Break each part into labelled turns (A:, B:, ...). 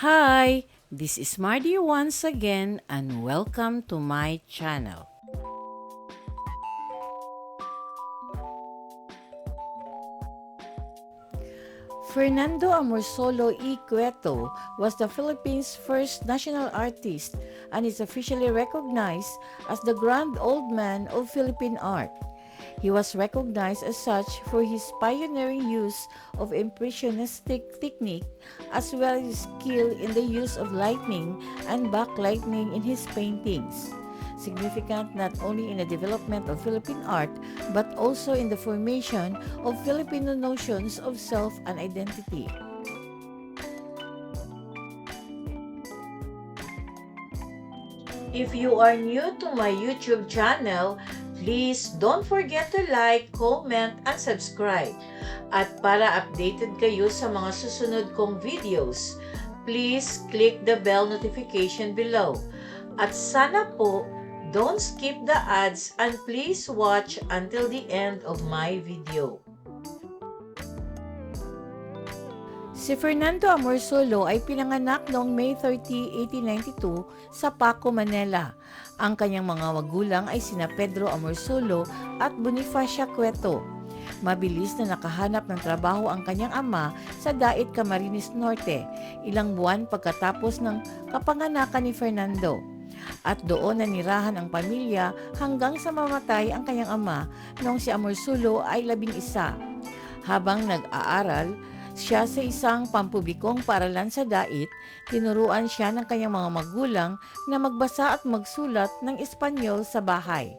A: Hi, this is Mardy once again and welcome to my channel. Fernando Amorsolo E. Cueto was the Philippines' first national artist and is officially recognized as the Grand Old Man of Philippine art. He was recognized as such for his pioneering use of impressionistic technique as well as his skill in the use of lightning and backlighting in his paintings. Significant not only in the development of Philippine art but also in the formation of Filipino notions of self and identity. If you are new to my YouTube channel, please don't forget to like, comment, and subscribe. At para updated kayo sa mga susunod kong videos, please click the bell notification below. At sana po, don't skip the ads and please watch until the end of my video. Si Fernando Amorsolo ay pinanganak noong May 30, 1892 sa Paco, Manila. Ang kanyang mga magulang ay sina Pedro Amorsolo at Bonifacia Cueto. Mabilis na nakahanap ng trabaho ang kanyang ama sa Dait Camarines Norte, ilang buwan pagkatapos ng kapanganakan ni Fernando. At doon nanirahan ang pamilya hanggang sa mamatay ang kanyang ama noong si Amorsolo ay labing isa. Habang nag-aaral, siya sa isang pampubikong paralan sa Dait, tinuruan siya ng kanyang mga magulang na magbasa at magsulat ng Espanyol sa bahay.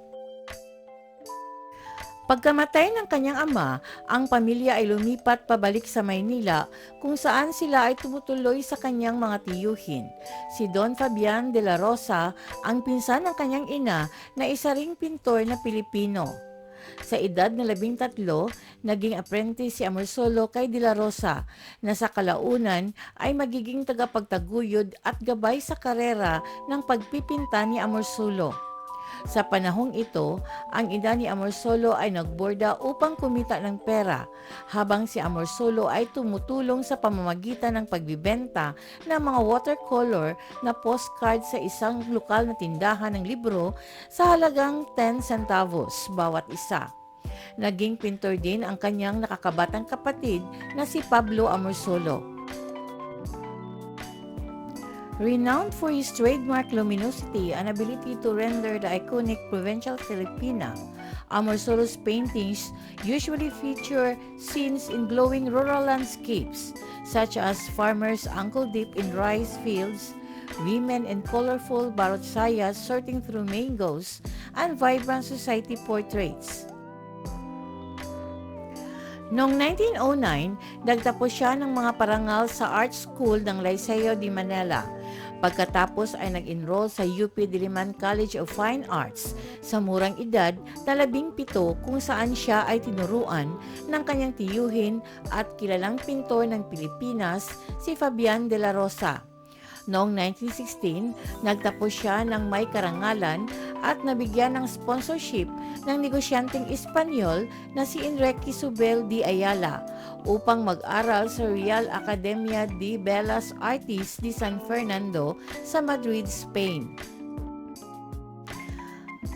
A: Pagkamatay ng kanyang ama, ang pamilya ay lumipat pabalik sa Maynila kung saan sila ay tumutuloy sa kanyang mga tiyuhin. Si Don Fabian de la Rosa ang pinsan ng kanyang ina na isa ring pintor na Pilipino. Sa edad na labing tatlo, naging apprentice si Amorsolo kay De La Rosa na sa kalaunan ay magiging tagapagtaguyod at gabay sa karera ng pagpipinta ni Amorsolo. Sa panahong ito, ang ina ni Amorsolo ay nagborda upang kumita ng pera, habang si Amorsolo ay tumutulong sa pamamagitan ng pagbibenta ng mga watercolor na postcard sa isang lokal na tindahan ng libro sa halagang 10 centavos bawat isa. Naging pintor din ang kanyang nakakabatang kapatid na si Pablo Amorsolo. Renowned for his trademark luminosity and ability to render the iconic provincial Filipina, Amorsolo's paintings usually feature scenes in glowing rural landscapes, such as farmers ankle-deep in rice fields, women in colorful barotsayas sorting through mangoes, and vibrant society portraits. Noong 1909, nagtapos siya ng mga parangal sa art school ng Liceo de Manila. Pagkatapos ay nag-enroll sa UP Diliman College of Fine Arts sa murang edad na labing pito kung saan siya ay tinuruan ng kanyang tiyuhin at kilalang pintor ng Pilipinas si Fabian de la Rosa. Noong 1916, nagtapos siya ng may karangalan at nabigyan ng sponsorship ng negosyanteng Espanyol na si Enrique Subel de Ayala upang mag-aral sa Real Academia de Bellas Artes de San Fernando sa Madrid, Spain.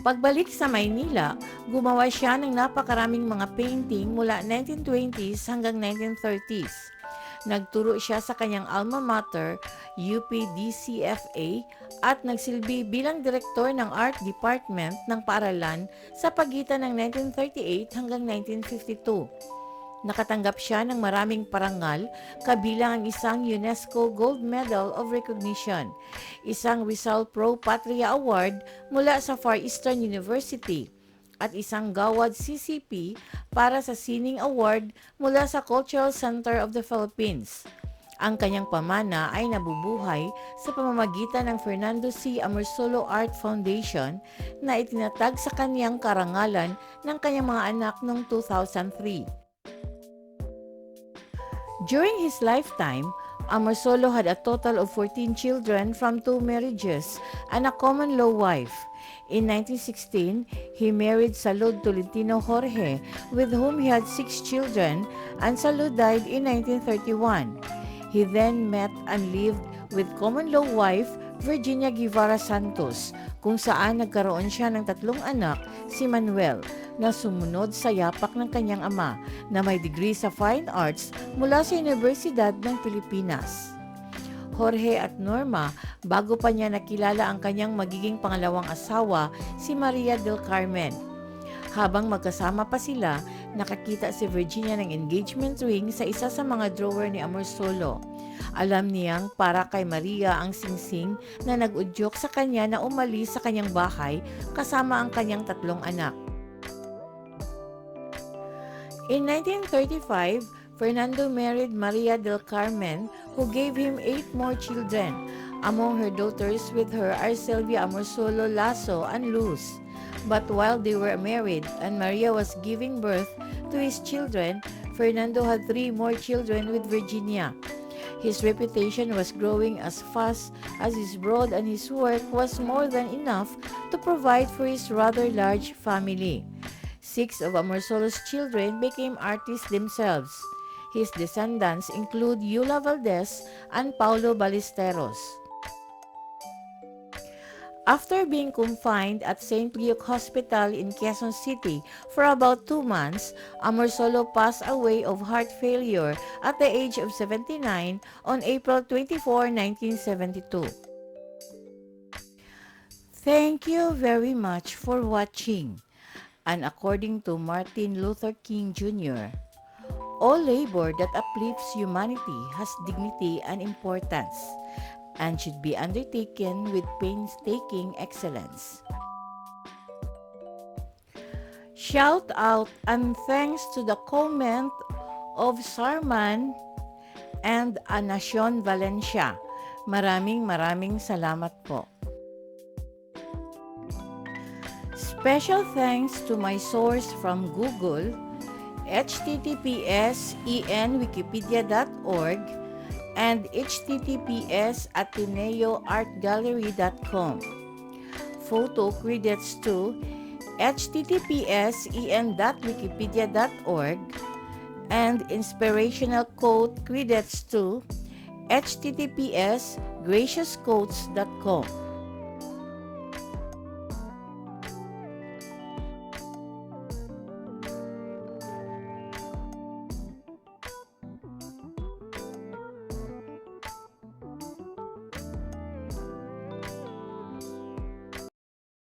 A: Pagbalik sa Maynila, gumawa siya ng napakaraming mga painting mula 1920s hanggang 1930s. Nagturo siya sa kanyang alma mater, UPDCFA, at nagsilbi bilang direktor ng art department ng paaralan sa pagitan ng 1938 hanggang 1952. Nakatanggap siya ng maraming parangal, kabilang ang isang UNESCO Gold Medal of Recognition, isang Rizal Pro Patria Award mula sa Far Eastern University, at isang Gawad CCP para sa Sining Award mula sa Cultural Center of the Philippines. Ang kanyang pamana ay nabubuhay sa pamamagitan ng Fernando C. Amorsolo Art Foundation na itinatag sa kanyang karangalan ng kanyang mga anak noong 2003. During his lifetime, Amorsolo had a total of 14 children from two marriages and a common law wife. In 1916, he married Salud Tolentino Jorge, with whom he had six children, and Salud died in 1931. He then met and lived with common law wife Virginia Guevara Santos kung saan nagkaroon siya ng tatlong anak, si Manuel, na sumunod sa yapak ng kanyang ama na may degree sa Fine Arts mula sa Universidad ng Pilipinas. Jorge at Norma, bago pa niya nakilala ang kanyang magiging pangalawang asawa, si Maria del Carmen. Habang magkasama pa sila, nakakita si Virginia ng engagement ring sa isa sa mga drawer ni Amorsolo. Alam niyang para kay Maria ang singsing na nag-udyok sa kanya na umalis sa kanyang bahay kasama ang kanyang tatlong anak. In 1935, Fernando married Maria del Carmen who gave him eight more children. Among her daughters with her are Sylvia Amorsolo Lasso and Luz. But while they were married and Maria was giving birth to his children, Fernando had three more children with Virginia. His reputation was growing as fast as his broad and his work was more than enough to provide for his rather large family. Six of Amorsolo's children became artists themselves. His descendants include Yula Valdez and Paulo Ballesteros. After being confined at St. Luke Hospital in Quezon City for about two months, Amorsolo passed away of heart failure at the age of 79 on April 24, 1972. Thank you very much for watching. And according to Martin Luther King Jr., all labor that uplifts humanity has dignity and importance and should be undertaken with painstaking excellence. Shout out and thanks to the comment of Sarman and Anacion Valencia. Maraming maraming salamat po. Special thanks to my source from Google, https enwikipedia.org and https ateneoartgallery.com. Photo credits to https en.wikipedia.org and inspirational quote credits to https graciousquotes.com.